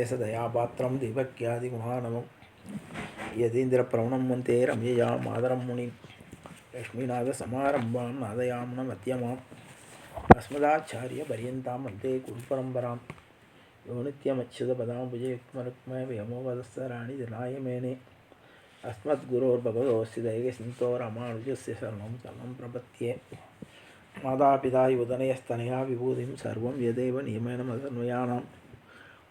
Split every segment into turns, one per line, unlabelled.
தயாபாத்திரம் தீபக்யாதி குணானவம் யதீந்திரப்பிரவணம் வந்தே ரம்யயா மாதரம் முனி லக்ஷ்மிநாத சமாரம்பாம் நாதயாம்ன மத்தியமாம். அஸ்மதாச்சாரிய பரியந்தாம் வந்தே குரு பரம்பராம் யோனித்யமச்சுதபதாம் விஜயக்மருக்ம வியமோவதஸ்தராணி திலாயமேனே அஸ்மத்குரோர்பகவதோஸ்தி தைகசிந்தோ ராமானுஜஸ்ய சர்வம் தமம் பிரபத்தியே மாதாபிதாய் உதனயஸ்தனயா விபூதிம் சர்வம் எதேவ நியமனம் அதன்வயானாம்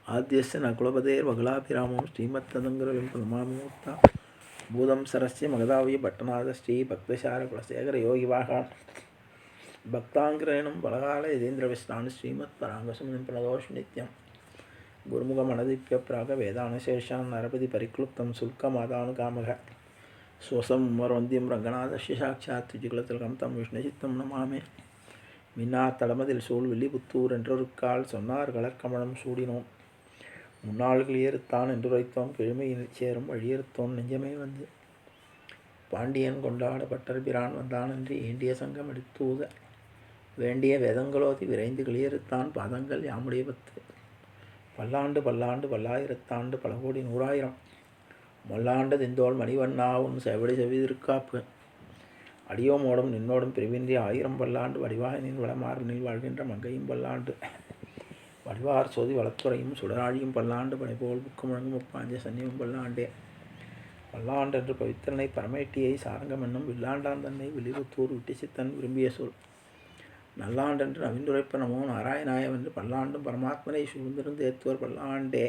ஆத்தியஸ்ய ந குலபதேர் வகுலாபிராமம் ஸ்ரீமத்ததங்குரலிம் பரமாமூர்த்தா பூதம் சரஸ்ய மகதாவிய பட்டநாத ஸ்ரீ பக்தசார குலசேகர யோகிவாக பக்தாங்கிரேணும் பலகால இதேந்திர விஸ்வானு ஸ்ரீமத் பராங்கசுமனிம் பிரணதோஷ் நித்யம் குருமுக மனதிப்பியப்பிராக வேதானுசேஷான் நரபதி பரிக்ளுப்தம் சுல்கமாதானுகாமக சுவசம் உமர்வந்தியம் ரங்கநாத சிசாட்சாத் திஜுகுலத்திலகம் தம் விஷ்ணுசித்தம் நமாமே மின்னா தளமதில் சூழ் வில்லிபுத்தூர் என்றொரு சொன்னார் கலர்கமலம் சூடினோம் முன்னாள் கிளியறுத்தான் என்றுரைத்தோம் கிழமையில் சேரும் வழியறுத்தோம் நெஞ்சமே வந்து. பாண்டியன் கொண்டாட பட்டர் பிரான் வந்தான் என்று ஏண்டிய சங்கம் எடுத்தூத வேண்டிய வேதங்களோதி விரைந்து கிளியறுத்தான் பாதங்கள் யாமுடைய பத்து. பல்லாண்டு பல்லாண்டு பல்லாயிரத்தாண்டு பல கோடி நூறாயிரம். மல்லாண்டு திந்தோள் மணிவண்ணாவும் செவடி செவிதிருக்காப்பு. அடியோமோடும் நின்னோடும் பிரிவின்றி ஆயிரம் பல்லாண்டு வடிவாய் வளமாறு வளமாறனில் வாழ்கின்ற மங்கையும் பல்லாண்டு. வடிவார் சோதி வளத்துறையும் சுடராழியும் பல்லாண்டு பணிபோல் புக்கு முழங்கும் முப்பாஞ்ச சன்னியும் பல்லாண்டே. பல்லாண்டென்று பவித்திரனை பரமேட்டியை சாரங்கம் என்னும் வில்லாண்டான் தன்னை வில்லிபுத்தூர் விட்டி சித்தன் விரும்பிய சொல். நல்லாண்டென்று நவீந்துரைப்பனமோ நாராயணாயவென்று பல்லாண்டும் பரமாத்மனை சூழ்ந்திருந்து ஏத்துவர் பல்லாண்டே.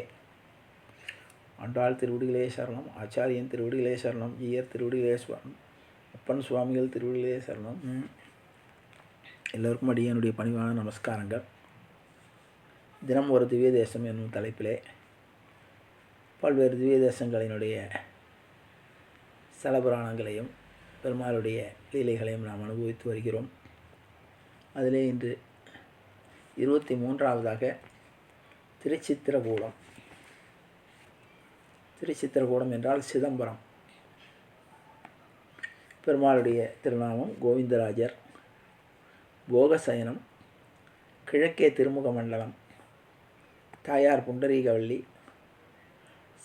ஆண்டாள் திருவடிகளே சரணம் ஆச்சாரியன் திருவடிகளே சரணம் ஜீயர் திருவடிகளே சரணம் அப்பன் சுவாமிகள் திருவடிகளே சரணம். எல்லோருக்கும் அடியனுடைய பணிவான நமஸ்காரங்கள். தினம் ஒரு திவ்ய தேசம் என்னும் தலைப்பிலே பல்வேறு திவ்ய தேசங்களினுடைய சலபுராணங்களையும் பெருமாளுடைய லீலைகளையும் நாம் அனுபவித்து வருகிறோம். அதிலே இன்று இருபத்தி மூன்றாவதாக திருச்சித்திரகூடம். திருச்சித்திரகூடம் என்றால் சிதம்பரம். பெருமாளுடைய திருநாமம் கோவிந்தராஜர். போகசயனம். கிழக்கே திருமுக மண்டலம் தாயார் புண்டரீகவள்ளி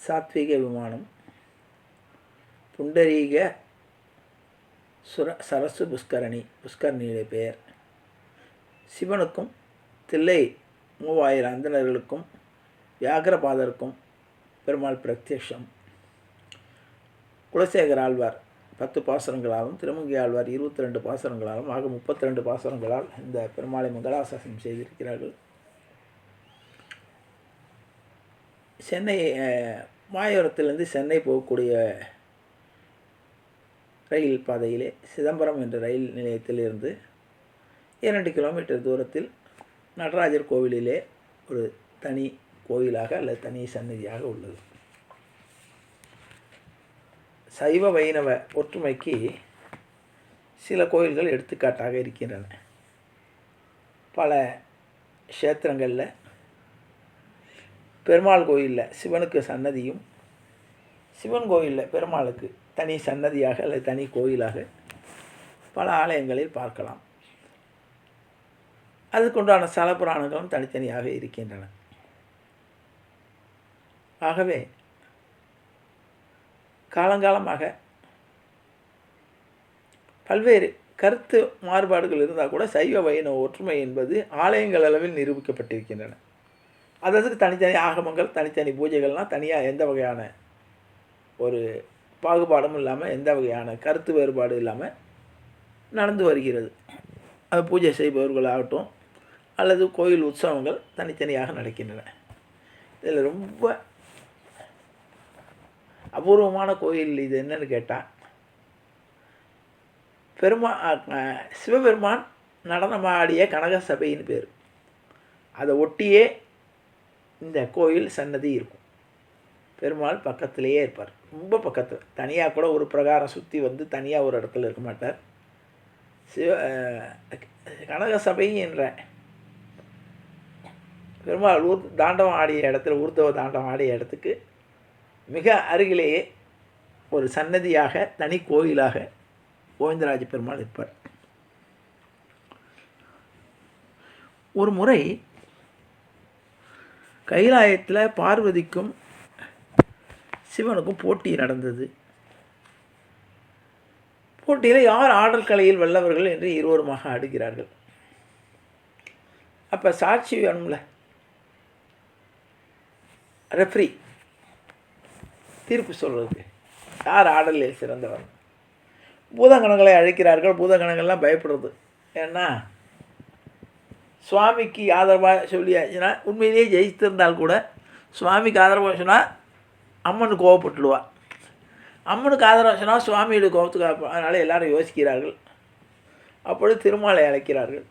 சாத்விக விமானம் புண்டரீக சுர சரசு புஷ்கரணி புஷ்கரணியுடைய பெயர். சிவனுக்கும் தில்லை மூவாயிரம் அந்தணர்களுக்கும் வியாகரபாதருக்கும் பெருமாள் பிரத்யக்ஷம். குலசேகர ஆழ்வார் பத்து பாசனங்களாலும் திருமங்கை ஆழ்வார் இருபத்தி ரெண்டு பாசனங்களாலும் ஆக முப்பத்தி ரெண்டு பாசனங்களால் இந்த பெருமாளை மங்களாசாசனம் செய்திருக்கிறார்கள். சென்னை மாயவரத்திலிருந்து சென்னை போகக்கூடிய ரயில் பாதையிலே சிதம்பரம் என்ற ரயில் நிலையத்திலிருந்து இரண்டு கிலோமீட்டர் தூரத்தில் நடராஜர் கோவிலிலே ஒரு தனி கோயிலாக அல்லது தனி சந்நிதியாக உள்ளது. சைவ வைணவ ஒற்றுமைக்கு சில கோயில்கள் எடுத்துக்காட்டாக இருக்கின்றன. பல க்ஷேத்திரங்களில் பெருமாள் கோயிலில் சிவனுக்கு சன்னதியும் சிவன் கோயிலில் பெருமாளுக்கு தனி சன்னதியாக அல்லது தனி கோயிலாக பல ஆலயங்களில் பார்க்கலாம். அதுக்குண்டான ஸ்தல புராணங்களும் தனித்தனியாக இருக்கின்றன. ஆகவே காலங்காலமாக பல்வேறு கருத்து மாறுபாடுகள் இருந்தால் கூட சைவ வைணவ ஒற்றுமை என்பது ஆலயங்கள் அளவில் நிரூபிக்கப்பட்டிருக்கின்றன. அதற்கு தனித்தனி ஆகமங்கள் தனித்தனி பூஜைகள்லாம் தனியாக எந்த வகையான ஒரு பாகுபாடும் இல்லாமல் எந்த வகையான கருத்து வேறுபாடு இல்லாமல் நடந்து வருகிறது. அது பூஜை செய்பவர்களாகட்டும் அல்லது கோயில் உற்சவங்கள் தனித்தனியாக நடக்கின்றன. இதில் ரொம்ப அபூர்வமான கோயில் இது என்னன்னு கேட்டால் பெருமா சிவபெருமான் நடனமாடிய கனக சபையின் பேர். அதை ஒட்டியே இந்த கோயில் சன்னதி இருக்கும். பெருமாள் பக்கத்திலேயே இருப்பார். ரொம்ப பக்கத்தில் தனியாக கூட ஒரு பிரகாரம் சுற்றி வந்து தனியாக ஒரு இடத்துல இருக்க மாட்டார். சிவ கனக சபை என்ற பெருமாள் ஊர் தாண்டவம் ஆடிய இடத்துல ஊர்தவ தாண்டவம் ஆடிய இடத்துக்கு மிக அருகிலேயே ஒரு சன்னதியாக தனி கோயிலாக கோவிந்தராஜ பெருமாள் இருப்பார். ஒரு முறை கைலாயத்தில் பார்வதிக்கும் சிவனுக்கும் போட்டி நடந்தது. போட்டியில் யார் ஆடல் கலையில் வல்லவர்கள் என்று இருவருமாக ஆடுகிறார்கள். அப்போ சாட்சி வேணும்ல? ரெஃப்ரி தீர்ப்பு சொல்கிறது யார் ஆடலில் சிறந்தவர் பூதகணங்களை அழைக்கிறார்கள். பூதகணங்கள்லாம் பயப்படுறது. ஏன்னா சுவாமிக்கு ஆதரவாக சொல்லியாச்சுன்னா உண்மையிலேயே ஜெயித்திருந்தால் கூட சுவாமிக்கு ஆதரவாக சொன்னால் அம்மனுக்கு கோவப்பட்டுடுவா. அம்மனுக்கு ஆதரவாக சொன்னால் சுவாமியோட கோபத்துக்கு அதனால் எல்லாரும் யோசிக்கிறார்கள். அப்பொழுது திருமாலை அழைக்கிறார்கள்.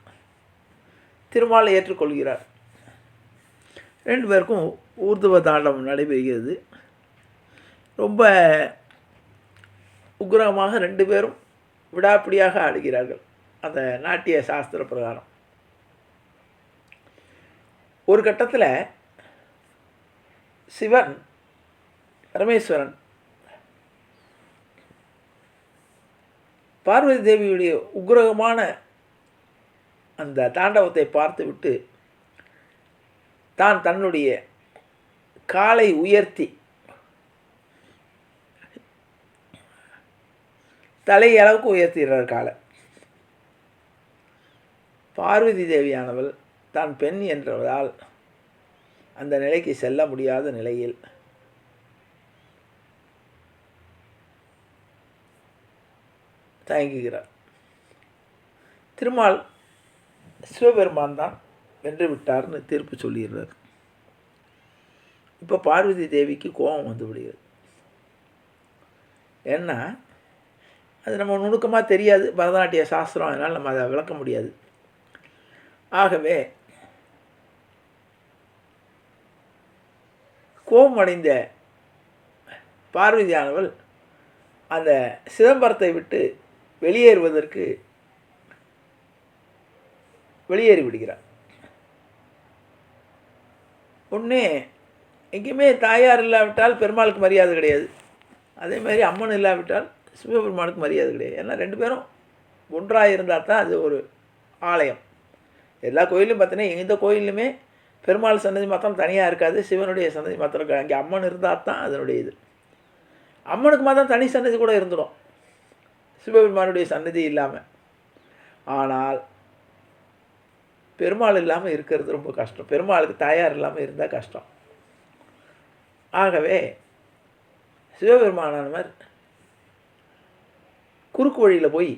திருமாலை ஏற்றுக்கொள்கிறார். ரெண்டு பேருக்கும் ஊர்துவ தாண்டம் நடைபெறுகிறது. ரொம்ப உக்ரமாக ரெண்டு பேரும் விடாப்பிடியாக ஆடுகிறார்கள். அந்த நாட்டிய சாஸ்திர பிரகாரம். ஒரு கட்டத்தில் சிவன் பரமேஸ்வரன் பார்வதி தேவியுடைய உக்ரகமான அந்த தாண்டவத்தை பார்த்துவிட்டு தான் தன்னுடைய காலை உயர்த்தி தலை அளவுக்கு உயர்த்திடுறார் காலை. பார்வதி தேவியானவள் தான் பெண் என்றதால் அந்த நிலைக்கு செல்ல முடியாத நிலையில். தயங்குகிறார் திருமால் சிவபெருமான் தான் வென்று விட்டார்னு தீர்ப்பு சொல்லிடுறார் இப்போ பார்வதி தேவிக்கு கோபம் வந்து விடுகிறது. ஏன்னா அது நம்ம நுணுக்கமாக தெரியாது. பரதநாட்டிய சாஸ்திரம் அதனால் நம்ம அதை விளக்க முடியாது. ஆகவே கோபம் அடைந்த பார்வதியானவள் அந்த சிதம்பரத்தை விட்டு வெளியேறுவதற்கு வெளியேறி விடுகிறார் ஒன்று எங்கேயுமே தாயார் இல்லாவிட்டால் பெருமாளுக்கு மரியாதை கிடையாது. அதே மாதிரி அம்மன் இல்லாவிட்டால் சிவபெருமானுக்கு மரியாதை கிடையாது. ஏன்னா ரெண்டு பேரும் ஒன்றாக இருந்தால் தான் அது ஒரு ஆலயம். எல்லா கோயிலும் பார்த்தீங்கன்னா எந்த கோயிலுமே பெருமாள் சன்னதி மாத்திரம் தனியாக இருக்காது. சிவனுடைய சன்னதி மாத்திரம் இருக்காது. அங்கே அம்மன் இருந்தால் தான் அதனுடைய இது. அம்மனுக்கு மாத்திரம் தனி சன்னதி கூட இருந்துடும். சிவபெருமானுடைய சன்னதி இல்லாமல் ஆனால் பெருமாள் இல்லாமல் இருக்கிறது ரொம்ப கஷ்டம். பெருமாளுக்கு தாயார் இல்லாமல் இருந்தால் கஷ்டம். ஆகவே சிவபெருமானவர் குறுக்கு வழியில் போய்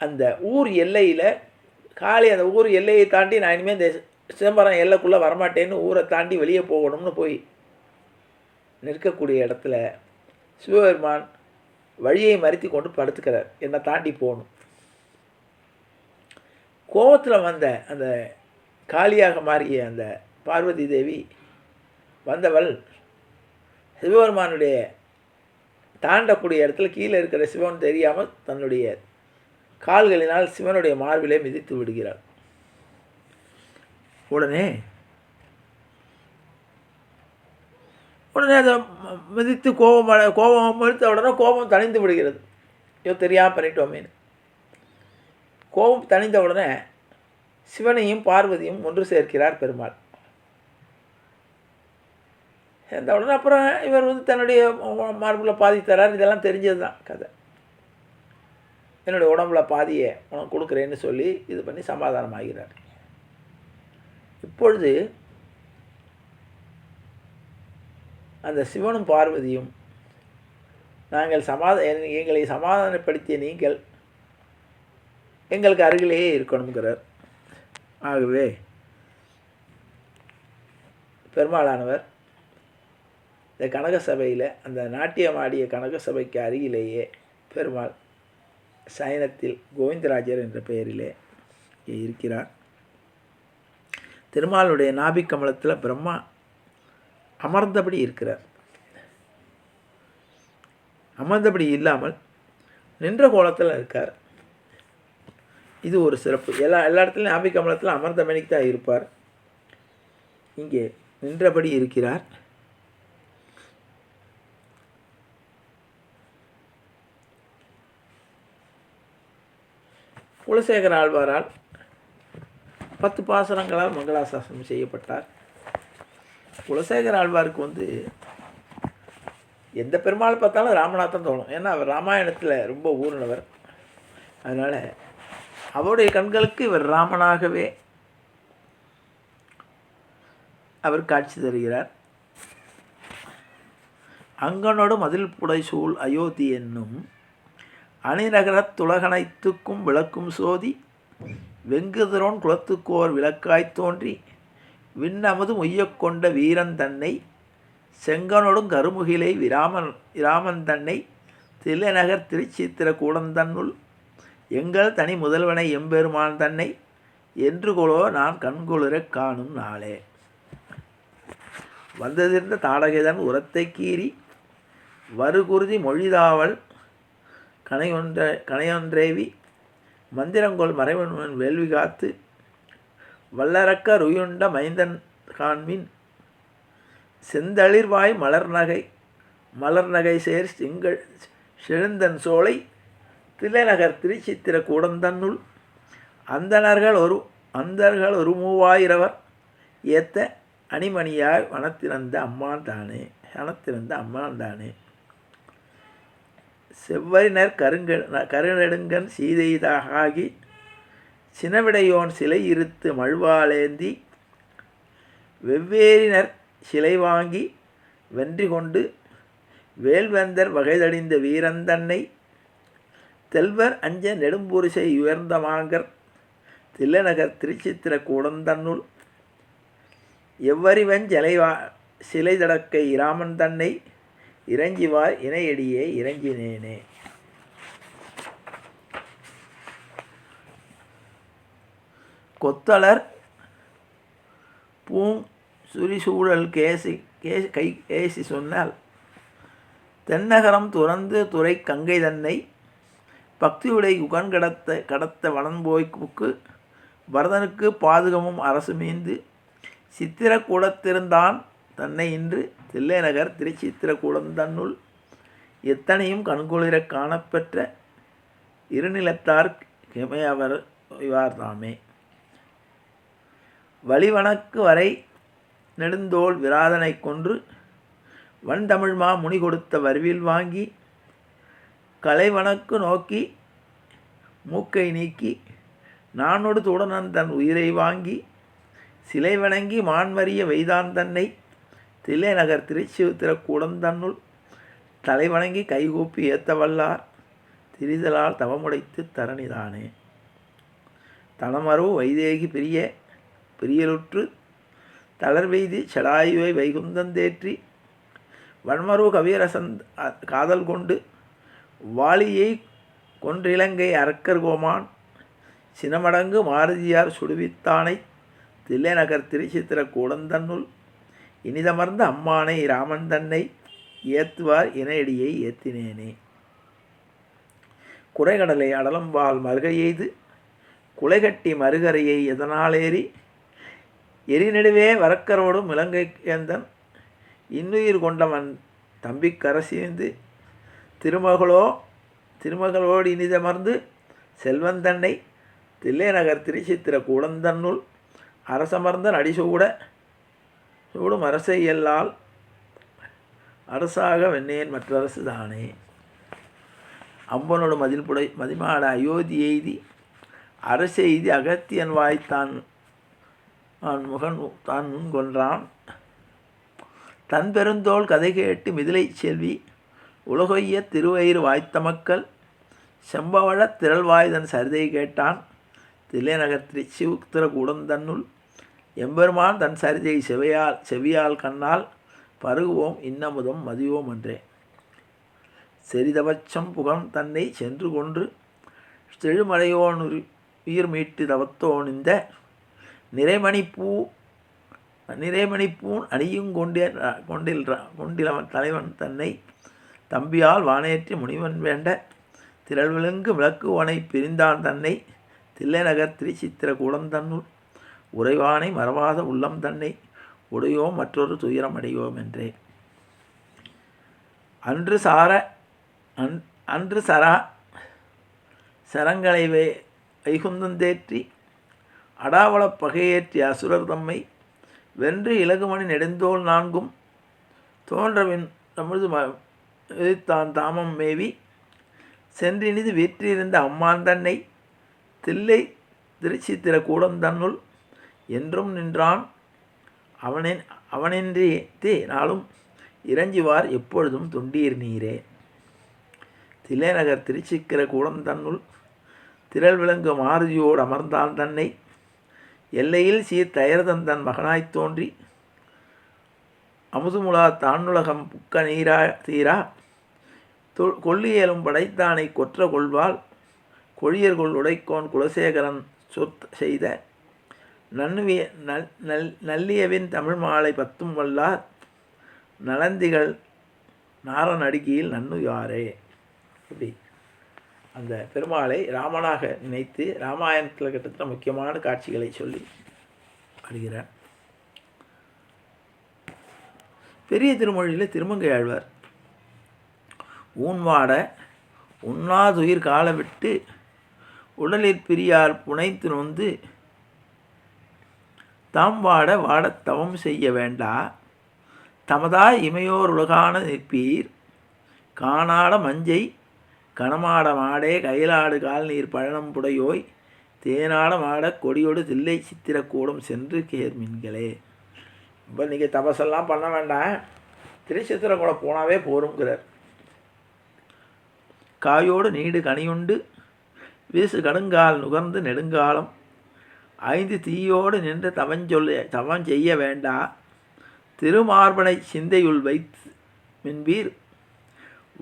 அந்த ஊர் எல்லையில் காளி அந்த ஊர் எல்லையை தாண்டி நான் இனிமேல் இந்த சிதம்பரம் எல்லைக்குள்ளே வரமாட்டேன்னு ஊரை தாண்டி வெளியே போகணும்னு போய் நிற்கக்கூடிய இடத்துல சிவபெருமான் வழியை மறித்து கொண்டு படுத்துக்கிறார். என்னை தாண்டி போகணும். கோபத்தில் வந்த அந்த காளியாக மாறிய அந்த பார்வதி தேவி வந்தவள் சிவபெருமானுடைய தாண்டக்கூடிய இடத்துல கீழே இருக்கிற சிவன் தெரியாமல் தன்னுடைய கால்களினால் சிவனுடைய மார்பிலே மிதித்து விடுகிறாள். உடனே உடனே அதை மிதித்து கோபம் கோபம் மறுத்த உடனே கோபம் தணிந்து விடுகிறது. ஐயோ தெரியாமல் பண்ணிட்டோமேன்னு கோபம் தணிந்த உடனே சிவனையும் பார்வதியும் ஒன்று சேர்க்கிறார் பெருமாள். சேர்ந்த உடனே அப்புறம் இவர் வந்து தன்னுடைய மார்பில் பாதி தரார் இதெல்லாம் தெரிஞ்சது தான் கதை. என்னுடைய உடம்புல பாதியை உனக்கு கொடுக்குறேன்னு சொல்லி இது பண்ணி சமாதானம் ஆகிறார் இப்பொழுது அந்த சிவனும் பார்வதியும் நாங்கள் சமாத எங்களை சமாதானப்படுத்திய நீங்கள் எங்களுக்கு அருகிலேயே இருக்கணுங்கிறார் ஆகவே பெருமாளானவர் இந்த கனக சபையில் அந்த நாட்டியம் ஆடிய கனக சபைக்கு அருகிலேயே பெருமாள் சயனத்தில் கோவிந்தராஜர் என்ற பெயரிலே இருக்கிறார். திருமாலுடைய நாபிக் கமலத்தில் பிரம்மா அமர்ந்தபடி இருக்கிறார். அமர்ந்தபடி இல்லாமல் நின்ற கோலத்தில் இருக்கார். இது ஒரு சிறப்பு. எல்லா எல்லா இடத்துலையும் நாபிக் கமலத்தில் அமர்ந்த மணிக்கு தான் இருப்பார். இங்கே நின்றபடி இருக்கிறார். குலசேகர ஆழ்வாரால் பத்து பாசனங்களால் மங்களாசாசனம் செய்யப்பட்டார். குலசேகர ஆழ்வாருக்கு வந்து எந்த பெருமாள் பார்த்தாலும் ராமநாதன் தோணும். ஏன்னா அவர் ராமாயணத்தில் ரொம்ப ஊர்னவர். அதனால் அவருடைய கண்களுக்கு இவர் ராமனாகவே அவர் காட்சி தருகிறார். அங்கனோடு மதில் புடை சூழ் அயோத்தி என்னும் அணிநகரத் துலகனைத்துக்கும் விளக்கும் சோதி வெங்குதிரோன் குலத்துக்கோர் விளக்காய்த் தோன்றி விண்ணமது மொய்யக் கொண்ட வீரன் தன்னை செங்கனொடும் கருமுகிலை விராமன் இராமன் தன்னை தில்லைநகர் திருச்சித்திர கூடந்தன்னுள் எங்கள் தனி முதல்வனை எம்பெருமான் தன்னை என்று கொலோ நான் கண்குளிரக் காணும் நாளே. வந்ததிருந்த தாடகைதன் உரத்தை கீறி வருகுருதி மொழிதாவல் கனையொன்ற கனையொன்றேவி மந்திரங்கொள் மறைவன் வேள்வி காத்து வல்லரக்க ருயுண்ட மைந்தன் காண்மின் செந்தளிர்வாய் மலர்நகை மலர்நகை சேர் செங்கல் செழுந்தன் சோலை திலைநகர் திருச்சித்திர கூடந்தன்னுள் அந்தணர்கள் ஒரு அந்தர்கள் ஒரு மூவாயிரவர் ஏத்த அணிமணியாய் வனத்திறந்த அம்மான் தானே வனத்திறந்த அம்மான் தானே. செவ்வரினர் கருங்க கருநெடுங்கன் சீதைதாகி சினவிடையோன் சிலை இருத்து மழ்வாலேந்தி வெவ்வேறினர் சிலை வாங்கி வென்றி கொண்டு வேல்வேந்தர் வகைதடிந்த வீரந்தன்னை தெல்வர் அஞ்ச நெடும்புரிசை உயர்ந்த மாங்கர் தில்லநகர் திருச்சித்திர கூடந்தன்னுள் எவ்வறிவன் ஜலைவா சிலை தடக்கை இராமன் தன்னை இறஞ்சிவார் இணையடியே இறங்கினேனே. கொத்தளர் பூங் சுரிசூழல் கேசி கே கை கேசி சொன்னால் தென்னகரம் துறந்து துறை கங்கை தன்னை பக்தியுடை குகன் கடத்த கடத்த வளன்போய்க்கு பரதனுக்கு பாதுகமும் அரசு மீந்து சித்திரக்கூடத்திருந்தான் தன்னை இன்று தில்லைநகர் திருச்சித்திரக்கூடம் தன்னுள் எத்தனையும் கண்கொளிரக் காணப்பெற்ற இருநிலத்தார் கிமையவர் இவார்தாமே. வழிவணக்கு வரை நெடுந்தோல் விராதனை கொன்று வண்தமிழ்மா முனி கொடுத்த வருவில் வாங்கி கலைவணக்கு நோக்கி மூக்கை நீக்கி நானொடு தூடனன் தன் உயிரை வாங்கி சிலை வணங்கி மான்மறிய வைதான் தன்னை தில்லைநகர் திருச்சித்திர கூடந்தன்னுள் தலைவணங்கி கைகூப்பி ஏத்த வல்லார் திரிதலால் தவமுடைத்து தரணிதானே. தனமரவு வைதேகி பிரிய பிரியலுற்று தளர்வெய்தி செடாயுவை வைகுந்தந்தேற்றி வன்மரு கவியரசன் காதல் கொண்டு வாலியை கொன்றிலங்கை அரக்கர் கோமான் சினமடங்கு மாருதியார் சுடுவித்தானை தில்லைநகர் திருச்சித்திர கூடந்தன்னுள் இனிதமர்ந்த அம்மானை ராமன் தன்னை ஏத்துவார் இணையடியை ஏத்தினேனே. குறைகடலை அடலம்பால் மருகை எய்து குலைகட்டி மறுகரையை எதனாலேறி எரிநடுவே வரக்கரோடும் இலங்கை கேந்தன் இன்னுயிர் கொண்டவன் தம்பி கரசீந்து திருமகளோ திருமகளோடு இனிதமர்ந்து செல்வந்தன்னை தில்லைநகர் திருச்சித்திர கூடந்தன்னுள் அரசமர்ந்த நடிசூட சூடும் அரசை எல்லால் அரசாக வெண்ணேன் மற்றரசு தானே. அம்பனோடு மதிப்புடை மதிமாட அயோத்தி எய்தி அரசெய்தி அகத்தியன் வாய்த்தான் நான் முகன் தான் முன் கொன்றான். தன் பெருந்தோள் கதை கேட்டு மிதிலை செல்வி உலகொய்ய திருவயிறு வாய்த்த மக்கள் செம்பவள திரள்வாய்தன் சரிதை கேட்டான். தில்லைநகர் திருச்சித்திர கூடந்தன்னுள் எம்பெருமான் தன் சரிதை செவையால் செவியால் கண்ணால் பருகுவோம் இன்னமுதம் மதிவோம் என்றே. செரிதபட்சம் புகம் தன்னை சென்று கொன்று செழுமலையோன் உயிர் மீட்டு தவத்தோன் இந்த நிறைமணிப்பூ நிறைமணிப்பூன் அணியும் கொண்டே கொண்டில் கொண்டிலவன் தலைவன் தன்னை தம்பியால் வானேற்றி முனிவன் வேண்ட திரள்விலங்கு விளக்குவனை பிரிந்தான் தன்னை தில்லைநகர் திருச்சித்திர கூடந்தன்னுள் உறைவானை மறவாத உள்ளம் தன்னை உடையோம் மற்றொரு துயரம் அடையோம் என்றே. அன்று சார அன் அன்று சரா சரங்களை வை வைகுந்தந்தேற்றி அடாவளப் பகையேற்றிய அசுரர் தம்மை வென்று இலகுமணி நெடுந்தோள் நான்கும் தோன்றவின் தமிழ்து தான் தாமம் மேவி சென்றினிது வீற்றிருந்த அம்மான் தன்னை தில்லை திருச்சித்திர கூடம் தன்னுள் என்றும் நின்றான். அவனின் அவனின்றி தே நாளும் இறஞ்சுவார் எப்பொழுதும் தொண்டீர் நீரே. தில்லைநகர் திருச்சிக்கிற கூடம் தன்னுள் திரள் விளங்கு மாருதியோடு அமர்ந்தான் தன்னை. எல்லையில் சீர் தயர்தன் தன் மகனாய்த் தோன்றி அமுதுமுலா தானுலகம் புக்க நீரா தீரா தொ கொல்லியலும் படைத்தானை கொற்ற கொள்வாள். கொழியர்கொள் உடைக்கோன் குலசேகரன் சொத் செய்த நன்விய நல் நல் நல்லியவின் தமிழ் மாலை பத்தும் வல்லார் நலந்திகள் நாரன் நன்னு நன்னுயாரே. இப்படி அந்த பெருமாளை ராமனாக நினைத்து ராமாயணத்தில் கிட்டத்தட்ட முக்கியமான காட்சிகளை சொல்லி வருகிறார் பெரிய திருமொழியில் திருமங்கை ஆழ்வார் ஊன்வாட உண்ணாதுயிர் காலவிட்டு உடலிற் பிரியார் புனைத்து நொந்து தாம் வாட வாடத் தவம் செய்ய வேண்டா. தமதா இமையோர் உலகான நிற்பீர். காணாட மஞ்சை கணமாட மாடே. கயிலாடு கால் நீர் பழனம் புடையோய். தேனாட மாட கொடியோடு தில்லை சித்திரக்கூடம் சென்று கேர்மின்களே இப்போ நீங்கள் தபசெல்லாம் பண்ண வேண்டாம். திருச்சித்திரக்கூடம் போனாவே போருங்கிறார் காயோடு நீடு கனியுண்டு. வீசு கடுங்கால் நுகர்ந்து நெடுங்காலம். ஐந்து தீயோடு நின்று தவஞ்சொல்ல தவம் செய்ய வேண்டா. திருமார்பனை சிந்தையுள் வைத்து மின்பீர்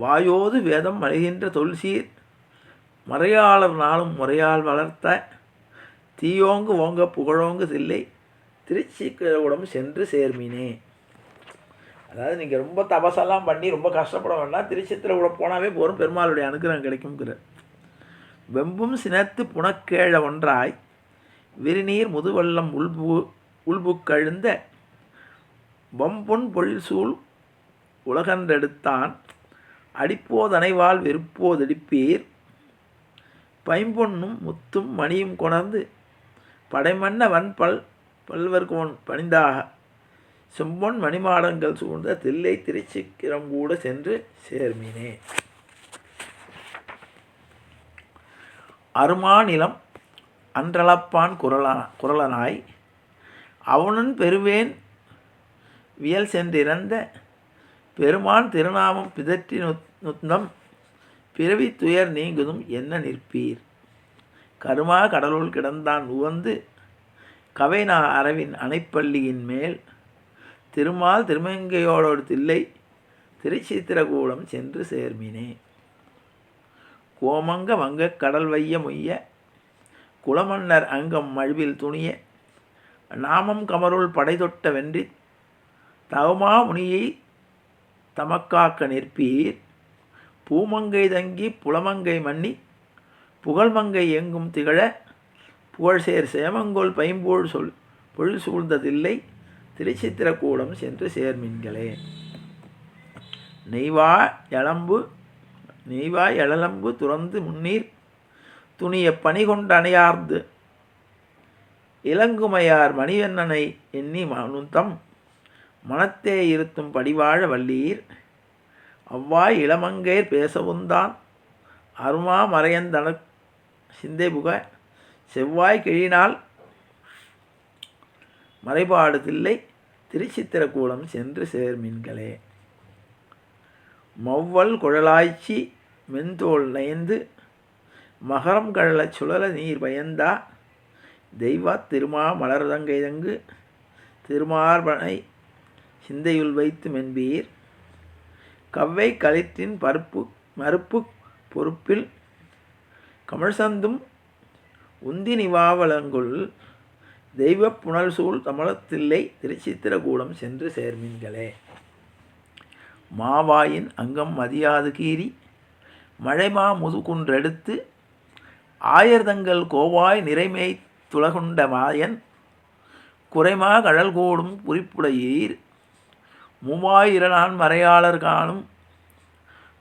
வாயோது வேதம் மறைகின்ற தொல்சீர் மறையாளர் நாளும் முறையால் வளர்த்த தீயோங்கு ஓங்க புகழோங்கு தில்லை திருச்சிக்கூடம் சென்று சேர்மினே. அதாவது நீங்கள் ரொம்ப தபசெல்லாம் பண்ணி ரொம்ப கஷ்டப்பட வேண்டாம். திருச்சித்திரக்கூடம் போனாவே போகிறோம் பெருமாளுடைய அனுகிரகம் கிடைக்கும்ங்கிற. வெம்பும் சினத்து புனக்கேழ ஒன்றாய் விரிநீர் முதுவள்ளம் உள்பு உள்புக்கழுந்த வம்பொன் பொழில் சூழ் உலகன்றெடுத்தான் அடிப்போதனைவால் வெறுப்போதடிப்பீர் பைம்பொன்னும் முத்தும் மணியும் கொணர்ந்து படைமன்ன வன்பல் பல்வர்கோன் பணிந்தாக. செம்பொன் மணிமாடங்கள் சூழ்ந்த தில்லை திருச்சிக்கிரம் கூட சென்று சேர்மினே அருமாநிலம் அன்றளப்பான் குரலா குரலனாய் அவனுன் பெறுவேன் வியல் சென்றிறந்த பெருமான் திருநாமம் பிதற்றி நுத்தம் பிறவி துயர் நீங்குதும் என்ன நிற்பீர்? கருமா கடலுள் கிடந்தான் உவந்து கவைனா அரவின் அணைப்பள்ளியின் மேல் திருமால் திருமங்கையோடோடு தில்லை திருச்சித்திரகூடம் சென்று சேர்மினே. கோமங்க வங்க கடல் வைய மொய்ய குளமன்னர் அங்கம் மழுவில் துணிய நாமம் கமருள் படைதொட்ட வென்றி தவமா முனியை தமக்காக்க நிற்பீர். பூமங்கை தங்கி புலமங்கை மன்னி புகழ்மங்கை எங்கும் திகழ புகழ்சேர் சேமங்கோல் பைம்போல் சொல் பொழில் சூழ்ந்ததில்லை திருச்சித்திரக்கூடம் சென்று சேர்மின்களே நெய்வா எளம்பு நெய்வா எழலம்பு துறந்து முன்னீர் துணிய பணி கொண்டு அணையார்ந்து. இளங்குமையார் மணிவண்ணனை எண்ணி மனுந்தம் மனத்தே இருத்தும் படிவாழ வல்லீர். அவ்வாய் இளமங்கையர் பேசவுந்தான் அருமா மறையந்தன சிந்தை புக செவ்வாய் கிழினால் மறைபாடு தில்லை. திருச்சித்திரக்கூடம் சென்று சேர்மின்களே மௌவல் குழலாய்ச்சி மென்தோல் நயந்து மகரம் கழலச் சுழல நீர் பயந்தா தெய்வா திருமா மலர்தங்கைதங்கு திருமார்பனை சிந்தையுள் வைத்து மென்பீர். கவ்வை கலித்தின் பருப்பு மறுப்பு பொறுப்பில் கமழ்சந்தும் உந்தி நிவாவலங்குள் தெய்வ புனல் சூழ் தமிழத்தில்லை திருச்சித்திரகூடம் சென்று சேர்மீன்களே. மாவாயின் அங்கம் மதியாது கீறி மழைமா முதுகுன்றெடுத்து ஆயர்தங்கள் கோவாய் நிறைமை துலகுண்ட மாயன் குறைமா கழல் கூடும் குறிப்புடையீர். மூவாயிரனான் மறையாளர் காணும்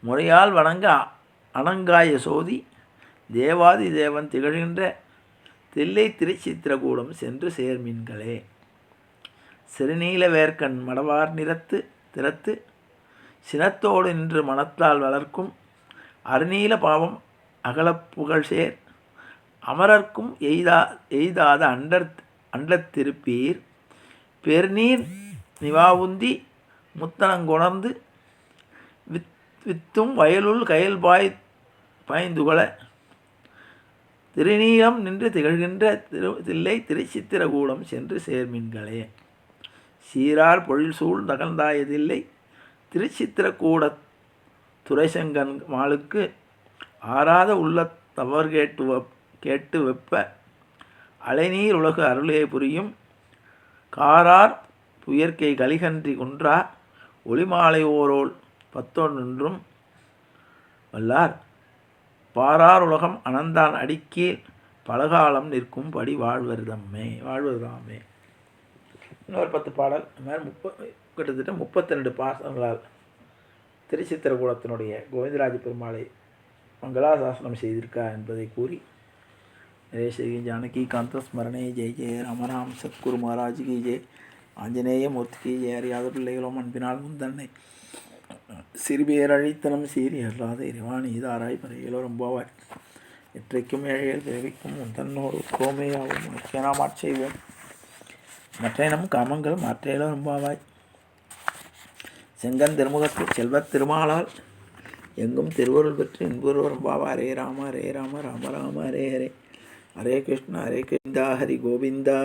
முறையால் வணங்க அனங்காய சோதி தேவாதி தேவன் திகழ்கின்ற தில்லை திருச்சித்திரகூடம் சென்று சேர்மின்களே சிறுநீல வேர்க்கண் மடவார் நிறத்து திறத்து சினத்தோடு நின்று மனத்தால் வளர்க்கும் அருநீல பாவம் அகலப் புகழ் சேர். அமரர்க்கும் எய்தா எய்தாத அண்டர் அண்டத்திருப்பீர். பெருநீர் நிவாவுந்தி முத்தனங்குணர்ந்து வித் வித்தும் வயலுள் கயல் பாய் பாய்ந்துகொள. திருநீளம் நின்று திகழ்கின்ற திரு தில்லை திருச்சித்திரகூடம் சென்று சேர்மின்களே. சீரார் பொழில் சூழ் தகழ்ந்தாயதில்லை திருச்சித்திரக்கூட துரைசங்கன் மாளுக்கு ஆறாத உள்ள தவறு கேட்டு கேட்டு வெப்ப. அலைநீர் உலகு அருளே புரியும். காரார் புயற்கை கலிகன்றி குன்றா. ஒளிமாலை ஓரோல் பத்தொன்றும் வல்லார் பாரார் உலகம் அனந்தான் அடிக்கீழ். பலகாலம் நிற்கும் படி வாழ்வர்தம்மே. இன்னொரு பத்து பாடல். இந்த மாதிரி முப்ப கிட்டத்தட்ட முப்பத்தி ரெண்டு பாசங்களால் திருச்சித்திரகூடத்தினுடைய கோவிந்தராஜ பெருமாளை மங்களாசாசனம் செய்திருக்கா என்பதை கூறி நிறைய செய்தி ஜானகி காந்த ஸ்மரணே ஜெய் ஜெய ராமராம் சத்குரு மகாராஜ் கி ஜெய் ஆஞ்சநேய மூர்த்திக்கு ஜெய அறியாத பிள்ளைகளும் அன்பினால் முந்தன்னை சிறுபேரழித்தனம் சீரி அல்லாத இறைவான் ஈதாராய் பறையிலோ ரொம்பவாய் எற்றைக்கும் ஏழைகள் பிறவிக்கும் முந்தன்னோடு கோமையாவும் உனக்கே நாம் ஆட்செய்வோம் மற்ற காமங்கள் மாற்றையிலோ ரொம்பவாய் செங்கன் திருமுகத்து செல்வத் திருமாலால் எங்கும் திருவருள் பெற்று இன்புருவர் பாபா ஹரே ராம ரே ராம ராம ராம ரே ஹரே ஹரே கிருஷ்ண ஹரே கிருஷ்ணா ஹரி கோவிந்தா